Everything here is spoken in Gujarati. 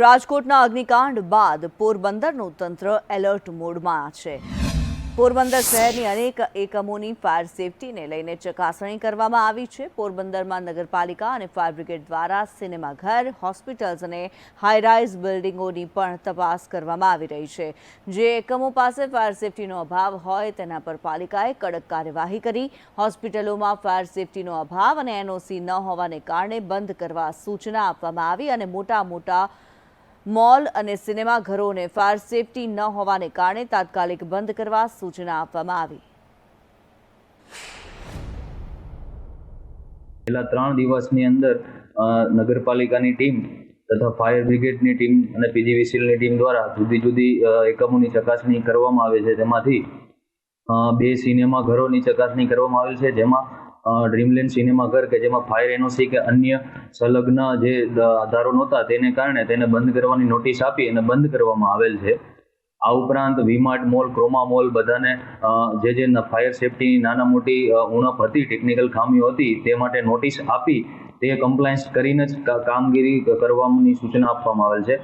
રાજકોટના અગ્નિકાંડ બાદ પોરબંદરનું તંત્ર એલર્ટ મોડમાં છે. પોરબંદર શહેરની અનેક એકમોની ફાયર સેફટીને લઈને ચકાસણી કરવામાં આવી છે. પોરબંદરમાં નગરપાલિકા અને ફાયર બ્રિગેડ દ્વારા સિનેમાઘર, હોસ્પિટલ્સ અને હાઈરાઇઝ બિલ્ડિંગોની પણ તપાસ કરવામાં આવી રહી છે. જે એકમો પાસે ફાયર સેફટીનો અભાવ હોય તેના પર પાલિકાએ કડક કાર્યવાહી કરી. હોસ્પિટલોમાં ફાયર સેફટીનો અભાવ અને એનઓસી ન હોવાને કારણે બંધ કરવા સૂચના આપવામાં આવી અને મોટા મોટા મોલ અને સિનેમાઘરોને ફાયર સેફટી ન હોવાને કારણે તાત્કાલિક બંધ કરવા સૂચના આપવામાં આવી. છેલ્લા ત્રણ દિવસની અંદર નગરપાલિકાની ટીમ તથા ફાયર બ્રિગેડની ટીમ અને પીજીવીસીએલની ટીમ દ્વારા જુદી જુદી એકમોની ચકાસણી કરવામાં આવે છે. તેમાંથી બે સિનેમા ઘરોની ચકાસણી કરવામાં આવેલ છે. જેમાં ડ્રીમલેન્ડ સિનેમા ઘર કે જેમાં ફાયર એનઓસી કે અન્ય સંલગ્ન જે આધારો નહોતા તેને કારણે તેને બંધ કરવાની નોટિસ આપી અને બંધ કરવામાં આવેલ છે. આ ઉપરાંત વીમાર્ટ મોલ ક્રોમા મોલ બધાને જે જે ફાયર સેફટીની નાના મોટી ઉણપ હતી ટેકનિકલ ખામીઓ હતી, તે માટે નોટિસ આપી તે કમ્પ્લાયન્સ કરીને જ કામગીરી કરવાની સૂચના આપવામાં આવેલ છે.